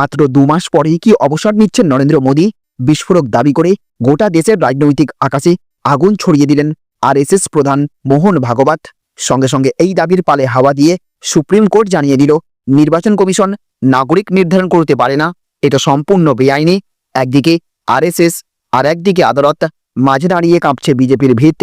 মাত্র দু মাস পরেই কি অবসর নিচ্ছেন নরেন্দ্র মোদী? বিস্ফোরক দাবি করে গোটা দেশের রাজনৈতিক আকাশে আগুন ছড়িয়ে দিলেন আরএসএস প্রধান মোহন ভাগবত। সঙ্গে সঙ্গে এই দাবির পালে হাওয়া দিয়ে সুপ্রিম কোর্ট জানিয়ে দিল, নির্বাচন কমিশন নাগরিক নির্ধারণ করতে পারে না। এটা সম্পূর্ণ বেআইনি। একদিকে আরএসএস আর একদিকে আদালত মাঝে দাঁড়িয়ে কাঁপছে বিজেপির ভিত।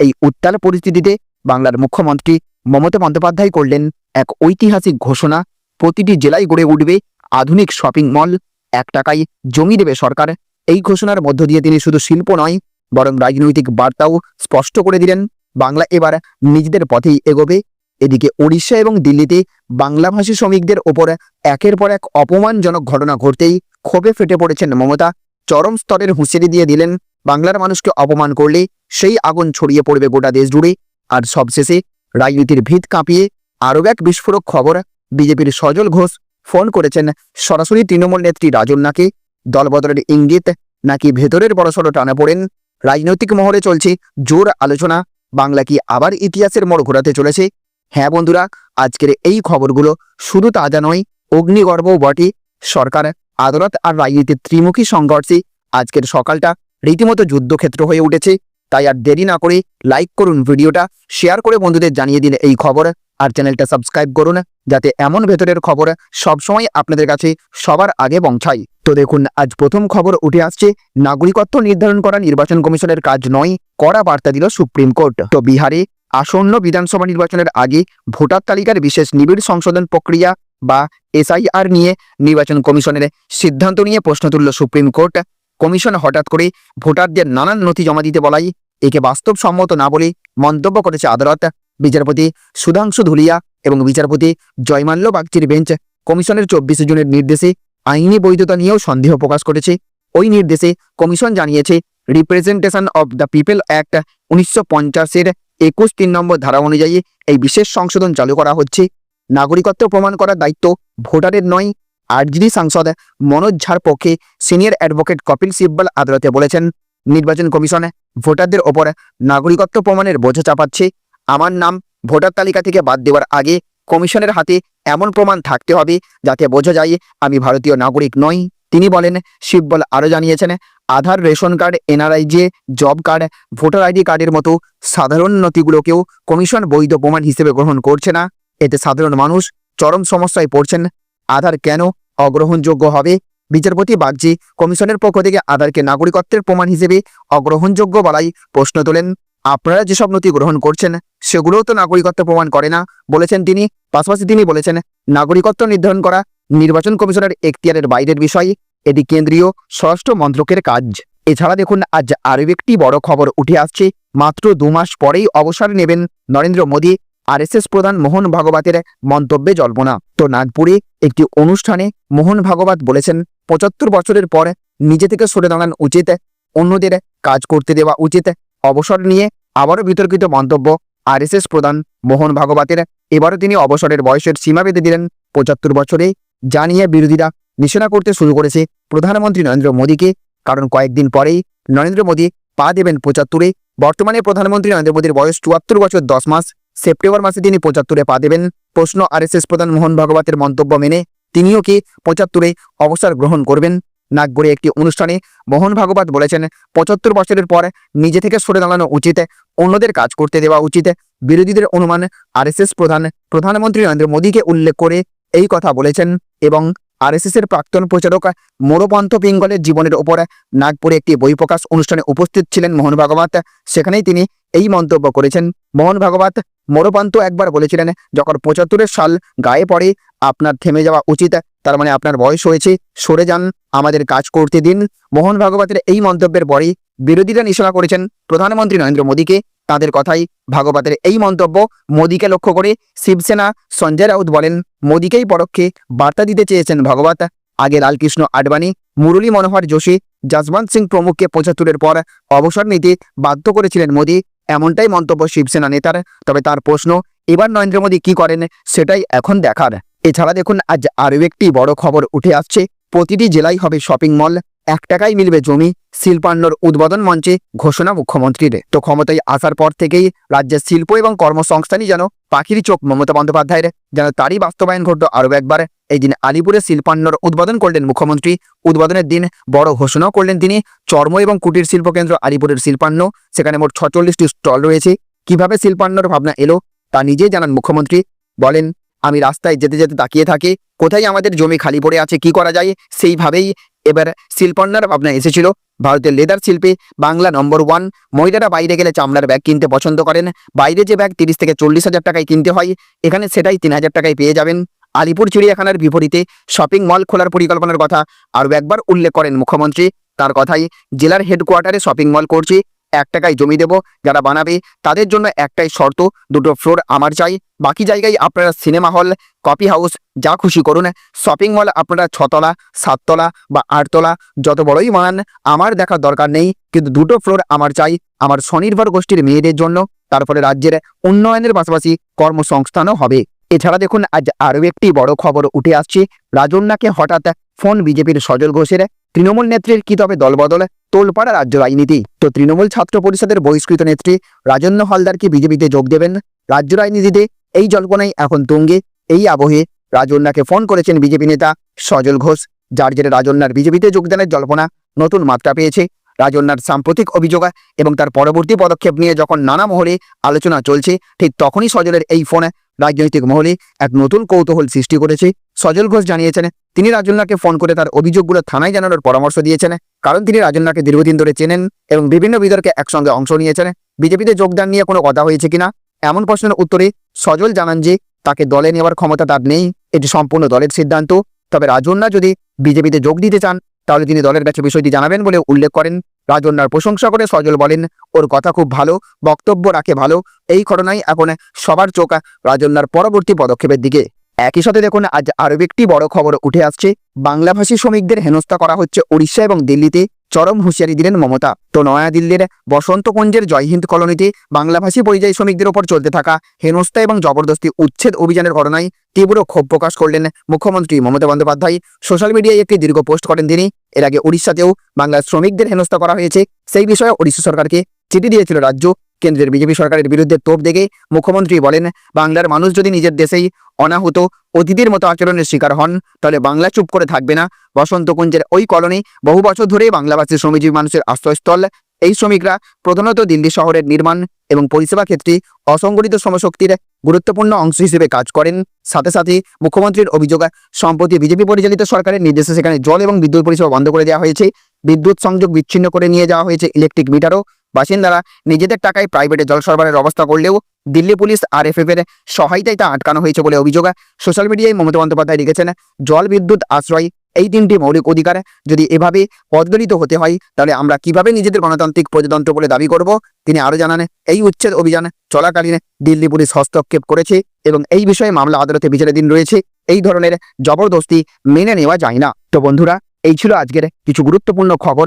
এই উত্তাল পরিস্থিতিতে বাংলার মুখ্যমন্ত্রী মমতা বন্দ্যোপাধ্যায় করলেন এক ঐতিহাসিক ঘোষণা। প্রতিটি জেলায় গড়ে উঠবে আধুনিক শপিং মল এক টাকায় জমি দেবে সরকার। এই ঘোষণার মধ্য দিয়ে তিনি শুধু শিল্প নয়, বরং রাজনৈতিক বার্তাও স্পষ্ট করে দিলেন। বাংলা এবার নিজেদের পথেই এগোবে। এদিকে ওড়িশা এবং দিল্লিতে বাংলাভাষী শ্রমিকদের ওপর একের পর এক অপমানজনক ঘটনা ঘটতেই ক্ষোভে ফেটে পড়েছেন মমতা। চরম স্তরের হুঁশিয়ারি দিয়ে দিলেন, বাংলার মানুষকে অপমান করলে সেই আগুন ছড়িয়ে পড়বে গোটা দেশ জুড়ে আর সবশেষে রাজনীতির ভিত কাঁপিয়ে আরও এক বিস্ফোরক খবর, বিজেপির সজল ঘোষ ফোন করেছেন সরাসরি তৃণমূল নেত্রী রাজন্যাকে দলবদলের ইঙ্গিত নাকি ভেতরের বড়সড় টানা পড়েন? রাজনৈতিক মহলে চলছে জোর আলোচনা। বাংলা কি আবার ইতিহাসের মোড় ঘোরাতে চলেছে? হ্যাঁ বন্ধুরা, আজকের এই খবরগুলো শুধু তাজা নয় অগ্নিগর্ভও বটে। সরকার, আদালত আর রাজনীতির ত্রিমুখী সংঘর্ষে আজকের সকালটা রীতিমতো যুদ্ধক্ষেত্র হয়ে উঠেছে। তাই আর দেরি না করে লাইক করুন ভিডিওটা শেয়ার করে বন্ধুদের জানিয়ে দিন এই খবর। আর চ্যানেলটা সাবস্ক্রাইব করুন, যাতে এমন ভেতরের খবর সবসময় আপনাদের কাছে সবার আগে পৌঁছায়। তো দেখুন, আজ প্রথম খবর উঠে আসছে, নাগরিকত্ব নির্ধারণ করা নির্বাচন কমিশনের কাজ নয়, কড়া বার্তা দিল সুপ্রিম কোর্ট। তো বিহারে আসন্ন বিধানসভা নির্বাচনের আগে ভোটার তালিকার বিশেষ নিবিড় সংশোধন প্রক্রিয়া বা এসআইআর নিয়ে নির্বাচন কমিশনের সিদ্ধান্ত নিয়ে প্রশ্ন তুলল সুপ্রিম কোর্ট। কমিশন হঠাৎ করে ভোটারদের নানান নথি জমা দিতে বলাই, একে বাস্তবসম্মত না বলে মন্তব্য করেছে আদালত। বিচারপতি সুধাংশু ধুলিয়া এবং বিচারপতি জয়মাল্য বাগচির বেঞ্চ কমিশনের চব্বিশে জুনের নির্দেশে আইনি বৈধতা নিয়েও সন্দেহ প্রকাশ করেছে। ওই নির্দেশে কমিশন জানিয়েছে, representation of the people act উনিশশো পঞ্চাশের একুশ তিন নম্বর ধারা অনুযায়ী এই বিশেষ সংশোধন চালু করা হচ্ছে। নাগরিকত্ব প্রমাণ করার দায়িত্ব ভোটারের নয়। আরজিডি সাংসদ মনোজ ঝার পক্ষে সিনিয়র অ্যাডভোকেট কপিল সিব্বল আদালতে বলেছেন, নির্বাচন কমিশন ভোটারদের ওপর নাগরিকত্ব প্রমাণের বোঝা চাপাচ্ছে। আমার নাম ভোটার তালিকা থেকে বাদ দেওয়ার আগে কমিশনের হাতে এমন প্রমাণ থাকতে হবে যাতে বোঝা যায় আমি ভারতীয় নাগরিক নই। তিনি বলেন, শিববল আরও জানিয়েছেন, আধার, রেশন কার্ড এনআরআইজে জব কার্ড, ভোটার আইডি কার্ডের মতো সাধারণ নথিগুলোকেও কমিশন বৈধ প্রমাণ হিসেবে গ্রহণ করছে না। এতে সাধারণ মানুষ চরম সমস্যায় পড়ছেন। আধার কেন অগ্রহণযোগ্য হবে? বিচারপতি বাগজি কমিশনের পক্ষ থেকে আধারকে নাগরিকত্বের প্রমাণ হিসেবে অগ্রহণযোগ্য বলাই প্রশ্ন তোলেন। আপনারা যেসব নথি গ্রহণ করছেন, সেগুলোও তো নাগরিকত্ব প্রমাণ করে না, বলেছেন তিনি, পাশাপাশি তিনি বলেছেন, নাগরিকত্ব নির্ধারণ করা নির্বাচন কমিশনের এখতিয়ারের বাইরের বিষয়, এটি কেন্দ্রীয় স্বরাষ্ট্র মন্ত্রকের কাজ। এছাড়া দেখুন, আজ আরও একটি বড় খবর উঠে আসছে, মাত্র দু মাস পরেই অবসর নেবেন নরেন্দ্র মোদী, আরএসএস প্রধান মোহন ভাগবতের মন্তব্যে জল্পনা। তো নাগপুরে একটি অনুষ্ঠানে মোহন ভাগবত বলেছেন, পঁচাত্তর বছরের পর নিজে থেকে সরে দাঁড়ান উচিত, অন্যদের কাজ করতে দেওয়া উচিত অবসর নিয়ে আবারও বিতর্কিত মন্তব্য আরএসএস প্রধান মোহন ভাগবতের। এবারও তিনি অবসরের বয়সের সীমা বেঁধে দিলেন। পঁচাত্তর বছরে যা নিয়ে বিরোধীরা নিশানা করতে শুরু করেছে প্রধানমন্ত্রী নরেন্দ্র মোদীকে। কারণ কয়েকদিন পরেই নরেন্দ্র মোদী পা দেবেন পঁচাত্তরে। বর্তমানে প্রধানমন্ত্রী নরেন্দ্র মোদীর বয়স চুয়াত্তর বছর দশ মাস। সেপ্টেম্বর মাসে তিনি পঁচাত্তরে পা দেবেন। প্রশ্ন আরএসএস প্রধান মোহন ভাগবতের মন্তব্য মেনে তিনিও কি পঁচাত্তরে অবসর গ্রহণ করবেন? নাগপুরে একটি অনুষ্ঠানে মোহন ভাগবত বলেছেন, পঁচাত্তর বছরের পর নিজে থেকে সরে দাঁড়ানো উচিত, অন্যদের কাজ করতে দেওয়া উচিত। বিরোধীদের অনুমান আরএসএস প্রধান, প্রধানমন্ত্রী নরেন্দ্র মোদীকে উল্লেখ করে এই কথা বলেছেন এবং আরএসএস এর প্রাক্তন প্রচারক মোরপন্থ পিঙ্গলের জীবনের ওপর নাগপুরে একটি বই প্রকাশ অনুষ্ঠানে উপস্থিত ছিলেন মোহন ভাগবত। সেখানেই তিনি এই মন্তব্য করেছেন মোহন ভাগবত। মোরপান্ত একবার বলেছিলেন, যখন পঁচাত্তরের সাল গায়ে পড়ে, আপনার থেমে যাওয়া উচিত। তার মানে আপনার বয়স হয়েছে, সরে যান, আমাদের কাজ করতে দিন। মোহন ভাগবতের এই মন্তব্যের পরেই বিরোধীরা নিশানা করেছেন প্রধানমন্ত্রী নরেন্দ্র মোদীকে। তাদের কথাই ভাগবতের এই মন্তব্য। মোদীকে লক্ষ্য করে শিবসেনা সঞ্জয় রাউত বলেন, মোদীকেই পরোক্ষে বার্তা দিতে চেয়েছেন ভাগবত। আগে লালকৃষ্ণ আডবাণী, মুরলী মনোহর যোশী, যশবন্ত সিং প্রমুখকে পঁচাত্তরের পর অবসর নিতে বাধ্য করেছিলেন মোদী। এমনটাই মন্তব্য শিবসেনা নেতার। তবে তার প্রশ্ন, এবার নরেন্দ্র মোদী কি করেন, সেটাই এখন দেখার। এছাড়া দেখুন, আজ আরও একটি বড় খবর উঠে আসছে। প্রতিটি জেলায় হবে শপিং মল এক টাকায় মিলবে জমি শিল্পান্নর উদ্বোধন মঞ্চে ঘোষণা মুখ্যমন্ত্রীর। তো ক্ষমতায় আসার পর থেকেই রাজ্যের শিল্প এবং কর্মসংস্থানই যেন পাখির চোখ মমতা বন্দ্যোপাধ্যায়ের, যেন তারই বাস্তবায়ন ঘটল আরও একবার। এই দিন আলিপুরে শিল্পান্নর উদ্বোধন করলেন মুখ্যমন্ত্রী। উদ্বোধনের দিন বড় ঘোষণাও করলেন তিনি। চর্ম এবং কুটির শিল্প কেন্দ্র আলিপুরের শিল্পান্ন, সেখানে মোট ছচল্লিশটি স্টল রয়েছে। কীভাবে শিল্পান্নর ভাবনা এলো তা নিজেই জানান মুখ্যমন্ত্রী। বলেন, আমি রাস্তায় যেতে যেতে তাকিয়ে থাকি। কোথায় আমাদের জমি খালি পড়ে আছে, কি করা যায়? সেইভাবেই এবার শিল্পান্নার ভাবনা এসেছিল। ভারতের লেদার শিল্পে, বাংলা নম্বর ওয়ান মহিলারা বাইরে গেলে চামড়ার ব্যাগ কিনতে পছন্দ করেন। বাইরে যে ব্যাগ তিরিশ থেকে চল্লিশ হাজার টাকায় কিনতে হয়, এখানে সেটাই তিন হাজার টাকায় পেয়ে যাবেন। আলিপুর চিড়িয়াখানার বিপরীতে শপিং মল খোলার পরিকল্পনার কথা আরও একবার উল্লেখ করেন মুখ্যমন্ত্রী। তার কথাই, জেলার হেডকোয়ার্টারে শপিং মল করছি। এক টাকায় জমি দেব, যারা বানাবে, তাদের জন্য একটাই শর্ত, দুটো ফ্লোর আমার চাই। বাকি জায়গায় আপনারা সিনেমা হল কপি হাউস যা খুশি করুন। শপিং মল আপনারা ছতলা, সাততলা বা আটতলা, যত বড়ই বানান, আমার দেখার দরকার নেই। কিন্তু দুটো ফ্লোর আমার চাই, আমার স্বনির্ভর গোষ্ঠীর মেয়েদের জন্য। তারপরে রাজ্যের উন্নয়নের পাশাপাশি কর্মসংস্থানও হবে। এছাড়া দেখুন, আজ আরও একটি বড় খবর উঠে আসছে। রাজন্যাকে হঠাৎ ফোন বিজেপির সজল ঘোষের। তৃণমূল নেত্রীর কি তবে দলবদল? তোলপাড়া রাজ্য রাজনীতি। তো তৃণমূল ছাত্র পরিষদের বহিষ্কৃত নেত্রী রাজন্য হালদারকে বিজেপিতে যোগ দেবেন? রাজ্য রাজনীতিতে এই জল্পনাই এখন তুঙ্গে। এই আবহে রাজন্যাকে ফোন করেছেন বিজেপি নেতা সজল ঘোষ। যার জেরে রাজন্যার বিজেপিতে যোগদানের জল্পনা নতুন মাত্রা পেয়েছে। রাজন্যার সাম্প্রতিক অভিযোগ এবং তার পরবর্তী পদক্ষেপ নিয়ে যখন নানা মহলে আলোচনা চলছে, ঠিক তখনই সজলের এই ফোনে রাজনৈতিক মহলে এক নতুন কৌতূহল সৃষ্টি করেছে। সজল ঘোষ জানিয়েছেন, তিনি রাজন্যাকে ফোন করে তার অভিযোগগুলো থানায় জানানোর পরামর্শ দিয়েছেন। কারণ তিনি রাজন্যাকে দীর্ঘদিন ধরে চেনেন এবং বিভিন্ন বিতর্কে একসঙ্গে অংশ নিয়েছেন। বিজেপিতে যোগদান নিয়ে কোনো কথা হয়েছে কিনা? এমন প্রশ্নের উত্তরে সজল জানান যে, তাকে দলে নেওয়ার ক্ষমতা তার নেই। এটি সম্পূর্ণ দলের সিদ্ধান্ত। তবে রাজন্যা যদি বিজেপিতে যোগ দিতে চান তাহলে তিনি দলের কাছে বিষয়টি জানাবেন বলে উল্লেখ করেন। রাজন্যার প্রশংসা করে সজল বলেন, ওর কথা খুব ভালো, বক্তব্য রাখে ভালো। এই ঘটনায় এখন সবার চোখ রাজন্যার পরবর্তী পদক্ষেপের দিকে। একই সাথে দেখুন, আজ আরও একটি বড় খবর উঠে আসছে। বাংলাভাষী শ্রমিকদের হেনস্থা করা হচ্ছে উড়িষ্যা এবং দিল্লিতে। চরম হুঁশিয়ারি দিলেন মমতা। তো নয়াদিল্লির বসন্তকুঞ্জের জয়হিন্দ কলোনিতে বাংলাভাষী পরিযায়ী শ্রমিকদের ওপর চলতে থাকা হেনস্থা এবং জবরদস্তি উচ্ছেদ অভিযানের ঘটনায় তীব্র ক্ষোভ প্রকাশ করলেন মুখ্যমন্ত্রী মমতা বন্দ্যোপাধ্যায়। সোশ্যাল মিডিয়ায় একটি দীর্ঘ পোস্ট করেন তিনি। এর আগে উড়িষ্যাতেও বাংলার শ্রমিকদের হেনস্থা করা হয়েছে। সেই বিষয়ে উড়িষ্যা সরকারকে চিঠি দিয়েছিল রাজ্য কেন্দ্রের বিজেপি সরকারের বিরুদ্ধে তোপ দেখে মুখ্যমন্ত্রী বলেন, বাংলার মানুষ যদি নিজের দেশেই অনাহুত অতিথির মতো আচরণের শিকার হন, তাহলে বাংলা চুপ করে থাকবে না। বসন্তকুঞ্জের ওই কলোনি বহু বছর ধরে বাংলাভাষী শ্রমিকজীবী মানুষের আশ্রয়স্থল। এই শ্রমিকরা প্রধানত দিল্লি শহরের নির্মাণ এবং পরিষেবা ক্ষেত্রে অসংগঠিত শ্রমশক্তির গুরুত্বপূর্ণ অংশ হিসেবে কাজ করেন। সাথে সাথে মুখ্যমন্ত্রীর অভিযোগ, সম্প্রতি বিজেপি পরিচালিত সরকারের নির্দেশে সেখানে জল এবং বিদ্যুৎ পরিষেবা বন্ধ করে দেওয়া হয়েছে। বিদ্যুৎ সংযোগ বিচ্ছিন্ন করে নিয়ে যাওয়া হয়েছে ইলেকট্রিক মিটারও। বাসিন্দারা নিজেদের টাকায় প্রাইভেটে জল সরবরাহের অবস্থা করলেও দিল্লি পুলিশ আর এফ এর সহায়তায় তা আটকানো হয়েছে বলে অভিযোগ। সোশ্যাল মিডিয়ায় মমতা বন্দ্যোপাধ্যায় লিখেছেন, জল বিদ্যুৎ আশ্রয়, এই তিনটি মৌলিক অধিকার যদি এভাবে পদদলিত হতে হয়, তাহলে আমরা কীভাবে নিজেদের গণতান্ত্রিক প্রজাতন্ত্র বলে দাবি করব? তিনি আরও জানান, এই উচ্ছেদ অভিযান চলাকালীন দিল্লি পুলিশ হস্তক্ষেপ করেছে এবং এই বিষয়ে মামলা আদালতে বিচারাধীন রয়েছে। এই ধরনের জবরদস্তি মেনে নেওয়া যায় না। তো বন্ধুরা, এই ছিল আজকের কিছু গুরুত্বপূর্ণ খবর।